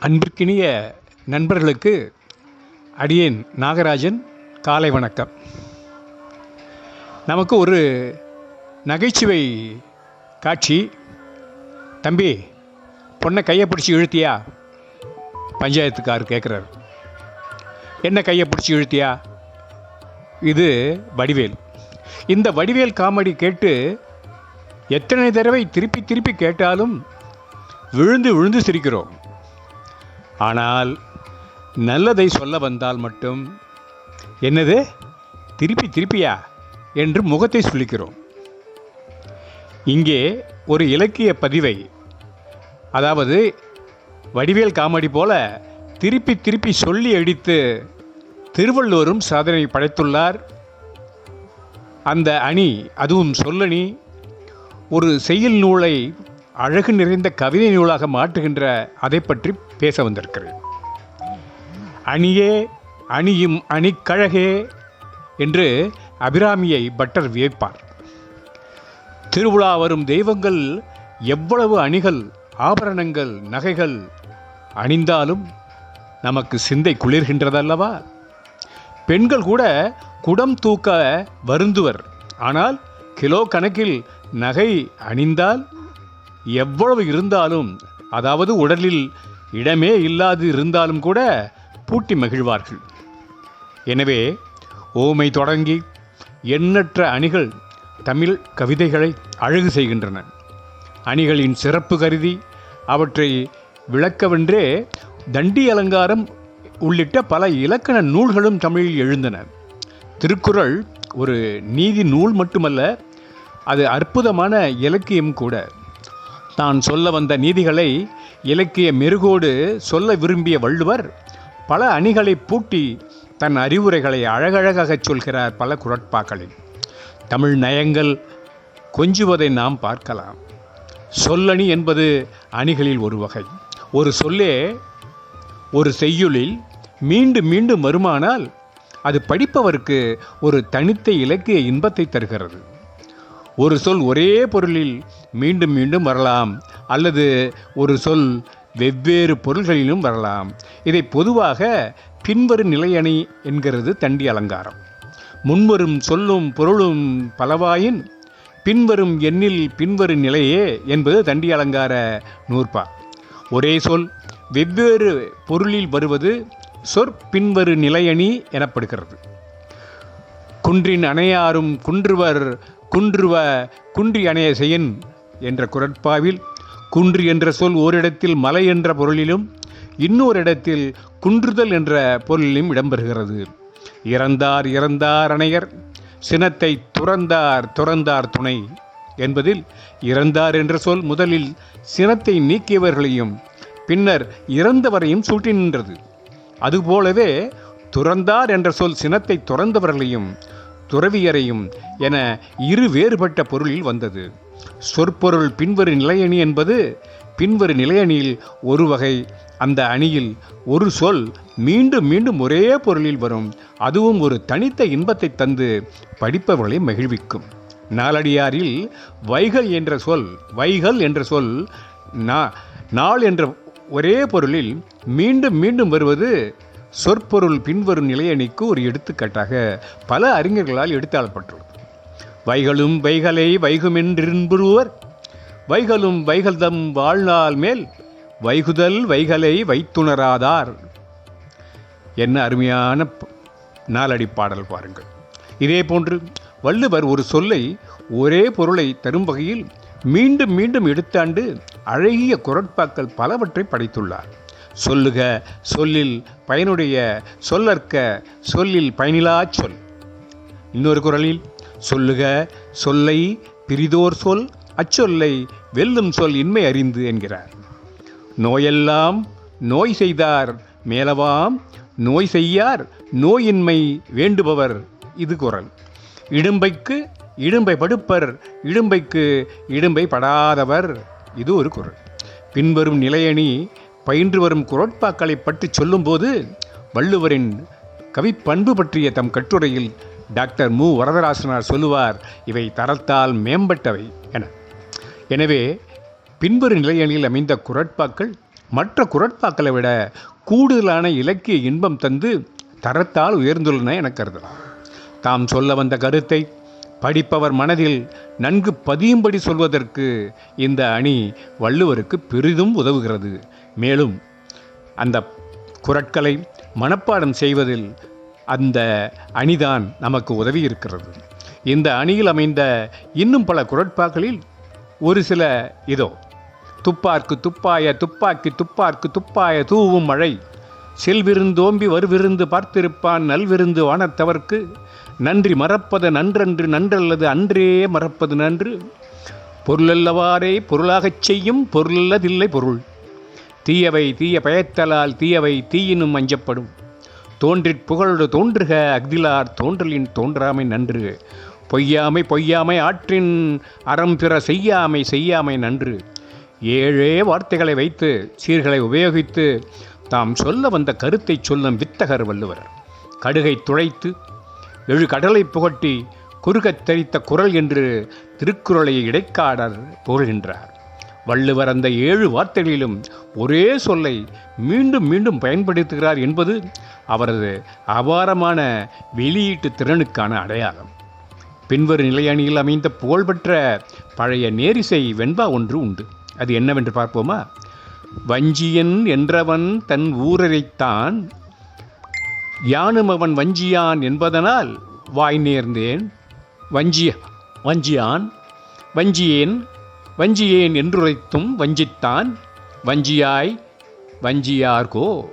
அன்பிற்கினிய நண்பர்களுக்கு அடியேன் நாகராஜன் காலை வணக்கம். நமக்கு ஒரு நகைச்சுவை காட்சி. தம்பி பொண்ணை கையை பிடிச்சி இழுத்தியா? பஞ்சாயத்துக்கார் கேட்குறார் என்ன கையை பிடிச்சி இழுத்தியா? இது வடிவேல். இந்த வடிவேல் காமெடி கேட்டு எத்தனை தடவை திருப்பி திருப்பி கேட்டாலும் விழுந்து விழுந்து சிரிக்கிறோம். ஆனால் நல்லதை சொல்ல வந்தால் மட்டும் என்னது? திருப்பி திருப்பியா? என்று முகத்தை சொல்லிக்கிறோம் இங்கே ஒரு இலக்கிய பதிவை அதாவது வடிவேல் காமெடி போல திருப்பி திருப்பி சொல்லி அடித்து திருவள்ளுவரும் சாதனை படைத்துள்ளார். அந்த அணி அதுவும் சொல்லணி ஒரு செய்யுள் நூலை அழகு நிறைந்த கவிதை நூலாக மாற்றுகின்ற அதை பற்றி பேச வந்திருக்கிறேன் அணியே அணியும் அணிக்கழகே என்று அபிராமியை பட்டர் வியப்பார். திருவிழா வரும் தெய்வங்கள் எவ்வளவு அணிகள் ஆபரணங்கள் நகைகள் அணிந்தாலும் நமக்கு சிந்தை குளிர்கின்றதல்லவா? பெண்கள் கூட குடம் தூக்க வருந்துவர். ஆனால் கிலோ கணக்கில் நகை அணிந்தால் எவ்வளவு இருந்தாலும் அதாவது உடலில் இடமே இல்லாது இருந்தாலும் கூட பூட்டி மகிழ்வார்கள். எனவே ஓமை தொடங்கி எண்ணற்ற அணிகள் தமிழ் கவிதைகளை அழகு செய்கின்றன. அணிகளின் சிறப்பு கருதி அவற்றை விளக்கவென்றே தண்டி அலங்காரம் உள்ளிட்ட பல இலக்கண நூல்களும் தமிழில் எழுந்தன. திருக்குறள் ஒரு நீதி நூல் மட்டுமல்ல அது அற்புதமான இலக்கியம் கூட. தான் சொல்ல வந்த நீதிகளை இலக்கிய மெருகோடு சொல்ல விரும்பிய வள்ளுவர் பல அணிகளை பூட்டி தன் அறிவுரைகளை அழகழகாகச் சொல்கிறார் பல குரட்பாக்களில். தமிழ் நயங்கள் கொஞ்சுவதை நாம் பார்க்கலாம். சொல்லணி என்பது அணிகளில் ஒரு வகை. ஒரு சொல்லே ஒரு செய்யுளில் மீண்டும் மீண்டும் வருமானால் அது படிப்பவருக்கு ஒரு தனித்த இலக்கிய இன்பத்தை தருகிறது. ஒரு சொல் ஒரே பொருளில் மீண்டும் மீண்டும் வரலாம். அல்லது ஒரு சொல் வெவ்வேறு பொருள்களிலும் வரலாம். இதை பொதுவாக பின்வரும் நிலையணி என்கிறது தண்டி அலங்காரம். முன்வரும் சொல்லும் பொருளும் பலவாயின் பின்வரும் எண்ணில் பின்வரும் நிலையே என்பது தண்டி அலங்கார நூற்பா. ஒரே சொல் வெவ்வேறு பொருளில் வருவது சொற்பின்வரு நிலையணி எனப்படுகிறது. குன்றின் அணையாரும் குன்றுவர் குன்றுவ குன்றி அணைய செய்யன் என்ற குரட்பாவில் குன்று என்ற சொல் ஓரிடத்தில் மலை என்ற பொருளிலும் இன்னொரு இடத்தில் குன்றுதல் என்ற பொருளிலும் இடம்பெறுகிறது. இறந்தார் இறந்தார் அணையர் சினத்தை துறந்தார் துறந்தார் துணை என்பதில் இறந்தார் என்ற சொல் முதலில் சினத்தை நீக்கியவர்களையும் பின்னர் இறந்தவரையும் சூட்டி நின்றது. அதுபோலவே துறந்தார் என்ற சொல் சினத்தை துறந்தவர்களையும் துறவியரையும் என இரு வேறுபட்ட பொருளில் வந்தது. சொற்பொருள் பின்வரு நிலையணி என்பது பின்வரு நிலையணியில் ஒரு வகை. அந்த அணியில் ஒரு சொல் மீண்டும் மீண்டும் ஒரே பொருளில் வரும். அதுவும் ஒரு தனித்த இன்பத்தை தந்து படிப்பவர்களை மகிழ்விக்கும். நாளடியாரில் வைகல் என்ற சொல் வைகல் என்ற சொல் நா நாள் என்ற ஒரே பொருளில் மீண்டும் மீண்டும் வருவது சொற்பொருள் பின்வரும் நிலையணிக்கு ஒரு எடுத்துக்காட்டாக பல அறிஞர்களால் எடுத்தாளப்பட்டுள்ளது. வைகளும் வைகலை வைகுமென்றிருன்புறுவர் வைகளும் வைகல்தம் வாழ்நாள் மேல் வைகுதல் வைகலை வைத்துணராதார். என்ன அருமையான ப- நாலடி பாடல் பாருங்கள். இதே போன்று வள்ளுவர் ஒரு சொல்லை ஒரே பொருளை தரும் வகையில் மீண்டும் மீண்டும் எடுத்தாண்டு அழகிய குரட்பாக்கள் பலவற்றை படைத்துள்ளார். சொல்லுக சொல்லில் பயனுடைய சொல்லற்க சொல்லில் பயனிலா சொல். இன்னொரு குரலில் சொல்லுக சொல்லை பிரிதோர் சொல் அச்சொல்லை வெல்லும் சொல் இன்மை அறிந்து என்கிறார். நோயெல்லாம் நோய் செய்தார் மேலவாம் நோய் செய்யார் நோயின்மை வேண்டுபவர் இது குரல். இடும்பைக்கு இடும்பை படுப்பர் இடும்பைக்கு இடும்பை படாதவர் இது ஒரு குரல். பின்வரும் நிலையணி பயின்று வரும் குரட்பாக்களை பற்றி சொல்லும்போது வள்ளுவரின் கவிப்பண்பு பற்றிய தம் கட்டுரையில் டாக்டர் மு. வரதராசனார் சொல்லுவார் இவை தரத்தால் மேம்பட்டவை என. எனவே பின்வரும் நிலையணியில் அமைந்த குரட்பாக்கள் மற்ற குரட்பாக்களை விட கூடுதலான இலக்கிய இன்பம் தந்து தரத்தால் உயர்ந்துள்ளன என கருதலாம். தாம் சொல்ல வந்த கருத்தை படிப்பவர் மனதில் நன்கு பதியும்படி சொல்வதற்கு இந்த அணி வள்ளுவருக்கு பெரிதும் உதவுகிறது. மேலும் அந்த குரட்களை மனப்பாடம் செய்வதில் அந்த அணிதான் நமக்கு உதவி இருக்கிறது. இந்த அணியில் அமைந்த இன்னும் பல குரட்பாக்களில் ஒரு சில இதோ துப்பார்க்கு துப்பாய துப்பாக்கி துப்பார்க்கு துப்பாய தூவும் மழை செல்விருந்தோம்பி வருவிருந்து பார்த்திருப்பான் நல்விருந்து வானத்தவர்க்கு நன்றி மறப்பது நன்றன்று நன்றல்லது அன்றே மறப்பது நன்று. பொருளல்லவாறே பொருளாகச் செய்யும் பொருளல்லதில்லை பொருள். தீயவை தீய பயத்தலால் தீயவை தீயினும் அஞ்சப்படும். தோன்றிற் புகழோடு தோன்றுக அக்திலார் தோன்றலின் தோன்றாமை நன்று. பொய்யாமை பொய்யாமை ஆற்றின் அறம் பிற செய்யாமை செய்யாமை நன்று. ஏழே வார்த்தைகளை வைத்து சீர்களை உபயோகித்து தாம் சொல்ல வந்த கருத்தை சொல்லும் வித்தகர் வள்ளுவர். கடுகை துளைத்து எழு கடலை புகட்டி குறுகத் தெரித்த குரல் என்று திருக்குறளை இடைக்காடர் புகழ்கின்றார் வள்ளுவர் அந்த ஏழு வார்த்தைகளிலும் ஒரே சொல்லை மீண்டும் மீண்டும் பயன்படுத்துகிறார் என்பது அவரது அபாரமான வெளியீட்டு திறனுக்கான அடையாளம். பின்வரும் நிலையணியில் அமைந்த புகழ்பெற்ற பழைய நேரிசை வெண்பா ஒன்று உண்டு. அது என்னவென்று பார்ப்போமா? வஞ்சியன் என்றவன் தன் ஊரரைத்தான் யானும் அவன் வஞ்சியான் என்பதனால் வாய் நேர்ந்தேன். வஞ்சிய வஞ்சியான் வஞ்சியேன் வஞ்சியேன் என்றுரைத்தும் வஞ்சித்தான். வஞ்சியாய் வஞ்சியார்கோ?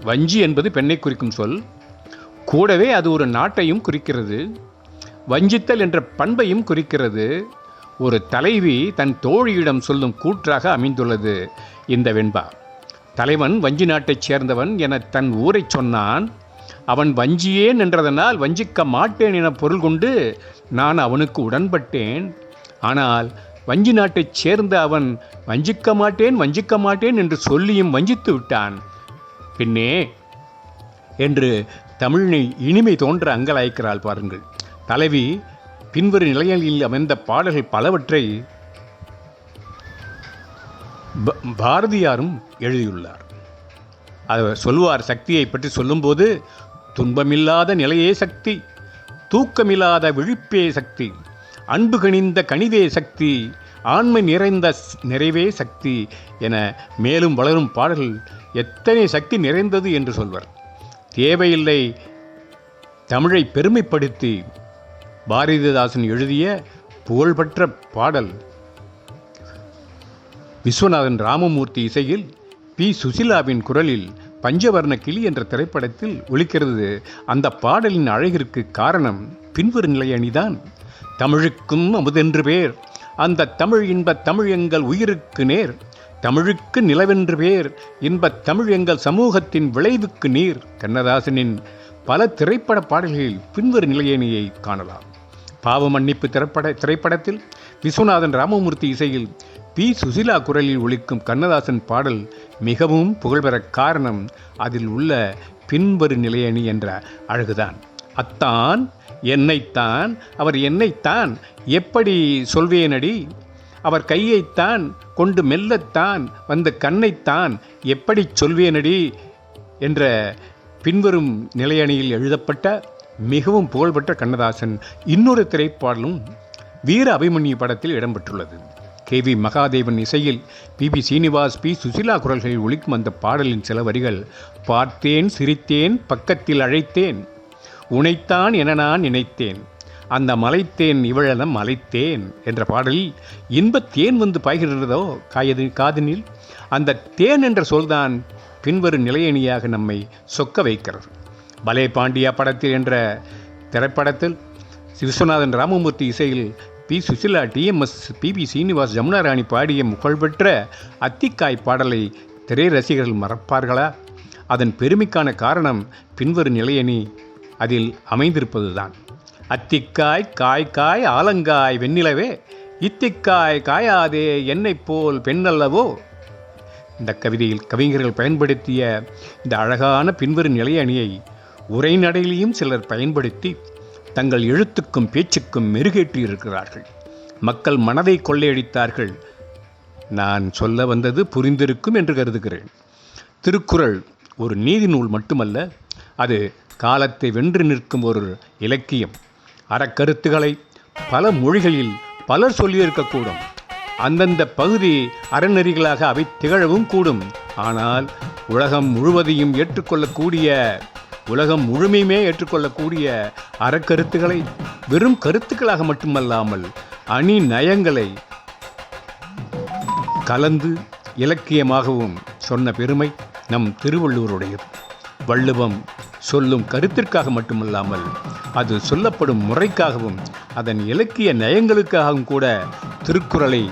வஞ்சி என்பது பெண்ணை குறிக்கும் சொல். கூடவே அது ஒரு நாட்டையும் குறிக்கிறது. வஞ்சித்தல் என்ற பண்பையும் குறிக்கிறது. ஒரு தலைவி தன் தோழியிடம் சொல்லும் கூற்றாக அமைந்துள்ளது இந்த வெண்பா. தலைவன் வஞ்சி நாட்டைச் சேர்ந்தவன் என தன் ஊரைச் சொன்னான். அவன் வஞ்சியேன் என்றதனால் வஞ்சிக்க மாட்டேன் என பொருள் கொண்டு நான் அவனுக்கு உடன்பட்டேன். ஆனால் வஞ்சி நாட்டைச் சேர்ந்த அவன் வஞ்சிக்க மாட்டேன் வஞ்சிக்க மாட்டேன் என்று சொல்லியும் வஞ்சித்து விட்டான். பின்னே என்று தமிழினை இனிமை தோன்ற அங்கலாய்க்கிறாள் பாருங்கள். தலைவி பின்வரும் நிலையங்களில் அமைந்த பாடல்கள் பலவற்றை ப- பாரதியாரும் எழுதியுள்ளார். அவர் சொல்வார் சக்தியை பற்றி சொல்லும்போது துன்பமில்லாத நிலையே சக்தி தூக்கமில்லாத விழிப்பே சக்தி. அன்பு கணிந்த கணிதே சக்தி ஆண்மை நிறைந்த நிறைவே சக்தி என மேலும் வளரும் பாடல்கள் எத்தனை சக்தி நிறைந்தது என்று சொல்வர். தேவையில்லை தமிழை பெருமைப்படுத்தி பாரதிதாசன் எழுதிய புகழ்பெற்ற பாடல். விஸ்வநாதன் ராமமூர்த்தி இசையில் பி. சுசிலாவின் குரலில் பஞ்சவர்ண கிளி என்ற திரைப்படத்தில் ஒலிக்கிறது. அந்த பாடலின் அழகிற்கு காரணம் பின்வரும் நிலையணிதான். தமிழுக்கும் அமுதென்று பேர். அந்த தமிழ் இன்பத் தமிழ் எங்கள் உயிருக்கு நேர். தமிழுக்கு நிலவென்று பேர். இன்பத் தமிழ் எங்கள் சமூகத்தின் விளைவுக்கு நீர். கண்ணதாசனின் பல திரைப்பட பாடல்களில் பின்வரும் நிலையணியை காணலாம். பாவ மன்னிப்பு திரைப்பட திரைப்படத்தில் விஸ்வநாதன் ராமமூர்த்தி இசையில் பி. சுசிலா குரலில் ஒலிக்கும் கண்ணதாசன் பாடல் மிகவும் புகழ்பெற காரணம் அதில் உள்ள பின்வரு நிலையணி என்ற அழகுதான். அத்தான் என்னைத்தான் அவர் என்னைத்தான் எப்படி சொல்வேனடி? அவர் கையைத்தான் கொண்டு மெல்லத்தான் வந்த கண்ணைத்தான் எப்படி சொல்வேனடி? என்ற பின்வரும் நிலையணியில் எழுதப்பட்ட மிகவும் புகழ்பெற்ற கண்ணதாசன் இன்னொரு திரைப்பாடலும் வீர அபிமன்யு படத்தில் இடம்பெற்றுள்ளது. கே. வி. மகாதேவன் இசையில் P. B Srinivas P. Susheela குரல்களில் ஒலிக்கும் அந்த பாடலின் சில வரிகள் பார்த்தேன் சிரித்தேன் பக்கத்தில் அழைத்தேன் உனைத்தான் என நான் நினைத்தேன். அந்த மலைத்தேன் இவழென மலைத்தேன் என்ற பாடலில் இன்பத் தேன் வந்து பாய்கிறதோ காயது காதினில்? அந்த தேன் என்ற சொல்தான் பின்வரும் நிலையணியாக நம்மை சொக்க வைக்கிறது. பலே பாண்டியா படத்தில் என்ற திரைப்படத்தில் விஸ்வநாதன் ராமமூர்த்தி இசையில் P. Susheela TMS P. B. Srinivas Jamuna Rani பாடிய புகழ்பெற்ற அத்திக்காய் பாடலை திரை ரசிகர்கள் மறப்பார்களா? அதன் பெருமைக்கான காரணம் பின்வரும் நிலையணி அதில் அமைந்திருப்பதுதான். அத்திக்காய் காய் காய் ஆலங்காய் வெண்ணிலவே. இத்திக்காய் காயாதே என்னை போல் பெண்ணல்லவோ? இந்த கவிதையில் கவிஞர்கள் பயன்படுத்திய இந்த அழகான பின்வரும் நிலையணியை உரைநடையிலையும் சிலர் பயன்படுத்தி தங்கள் எழுத்துக்கும் பேச்சுக்கும் மெருகேற்றி இருக்கிறார்கள். மக்கள் மனதை கொள்ளையடித்தார்கள். நான் சொல்ல வந்தது புரிந்திருக்கும் என்று கருதுகிறேன். திருக்குறள் ஒரு நீதி நூல் மட்டுமல்ல அது காலத்தை வென்று நிற்கும் ஒரு இலக்கியம். அறக்கருத்துக்களை பல மொழிகளில் பலர் சொல்லியிருக்கக்கூடும். அந்தந்த பகுதி அறநெறிகளாக அவை திகழவும் கூடும். ஆனால் உலகம் முழுவதையும் ஏற்றுக்கொள்ளக்கூடிய உலகம் முழுமையுமே ஏற்றுக்கொள்ளக்கூடிய அறக்கருத்துக்களை வெறும் கருத்துக்களாக மட்டுமல்லாமல் அணி நயங்களை கலந்து இலக்கியமாகவும் சொன்ன பெருமை நம் திருவள்ளுவருடையது. வள்ளுவம் சொல்லும் கருத்திற்காக மட்டுமல்லாமல் அது சொல்லப்படும் முறைக்காகவும் அதன் இலக்கிய நயங்களுக்காகவும் கூட திருக்குறளை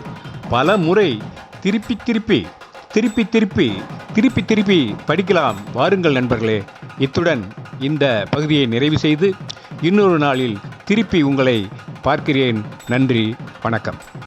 பல முறை திருப்பி திருப்பி திருப்பி திருப்பி திருப்பி திருப்பி படிக்கலாம். வாருங்கள் நண்பர்களே இத்துடன் இந்த பகுதியை நிறைவு செய்து இன்னொரு நாளில் திருப்பி உங்களை பார்க்கிறேன். நன்றி வணக்கம்.